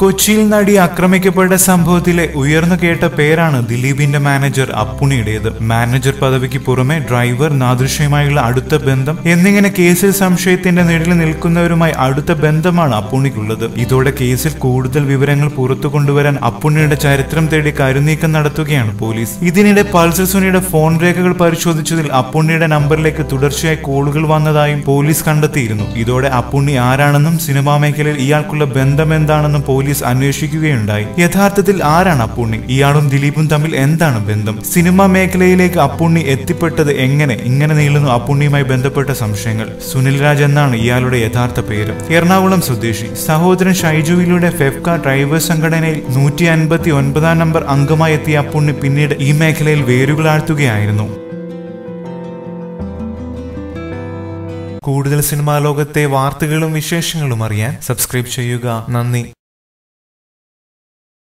കൊച്ചിയിൽ നടി ആക്രമിക്കപ്പെട്ട സംഭവത്തിലെ ഉയർന്നു കേട്ട പേരാണ് ദിലീപിന്റെ മാനേജർ അപ്പുണിയുടേത് മാനേജർ പദവിക്ക് പുറമെ ഡ്രൈവർ നാദൃശ്യമായുള്ള അടുത്ത ബന്ധം എന്നിങ്ങനെ കേസിൽ സംശയത്തിന്റെ നിഴലിൽ നിൽക്കുന്നവരുമായി അടുത്ത ബന്ധമാണ് അപ്പുണിക്കുള്ളത് ഇതോടെ കേസിൽ കൂടുതൽ വിവരങ്ങൾ പുറത്തു കൊണ്ടുവരാൻ അപ്പുണ്ണിയുടെ ചരിത്രം തേടി കരുനീക്കം നടത്തുകയാണ് പോലീസ്. ഇതിനിടെ പൾസർ സുനിയുടെ ഫോൺ രേഖകൾ പരിശോധിച്ചതിൽ അപ്പുണ്ണിയുടെ നമ്പറിലേക്ക് തുടർച്ചയായി കോളുകൾ വന്നതായും പോലീസ് കണ്ടെത്തിയിരുന്നു. ഇതോടെ അപ്പുണ്ണി ആരാണെന്നും സിനിമാ മേഖലയിൽ ഇയാൾക്കുള്ള ബന്ധം എന്താണെന്നും പോലീസ് അന്വേഷിക്കുകയുണ്ടായി. യഥാർത്ഥത്തിൽ ആരാണ് അപ്പുണ്ണി? ഇയാളും ദിലീപും തമ്മിൽ എന്താണ് ബന്ധം? സിനിമാ മേഖലയിലേക്ക് അപ്പുണ്ണി എത്തിപ്പെട്ടത് എങ്ങനെ? ഇങ്ങനെ നീളുന്നു അപ്പുണ്ണിയുമായി ബന്ധപ്പെട്ട സംശയങ്ങൾ. സുനിൽ രാജ് എന്നാണ് ഇയാളുടെ യഥാർത്ഥ പേര്. എറണാകുളം സ്വദേശി. സഹോദരൻ ഷൈജുവിലൂടെ ഫെഫ്ക ഡ്രൈവേഴ്സ് സംഘടനയിൽ നൂറ്റി അൻപത്തി ഒൻപതാം നമ്പർ അംഗമായി എത്തിയ അപ്പുണ്ണി പിന്നീട് ഈ മേഖലയിൽ വേരുകളാഴ്ത്തുകയായിരുന്നു. കൂടുതൽ സിനിമാ ലോകത്തെ വാർത്തകളും വിശേഷങ്ങളും അറിയാൻ സബ്സ്ക്രൈബ് ചെയ്യുക. നന്ദി.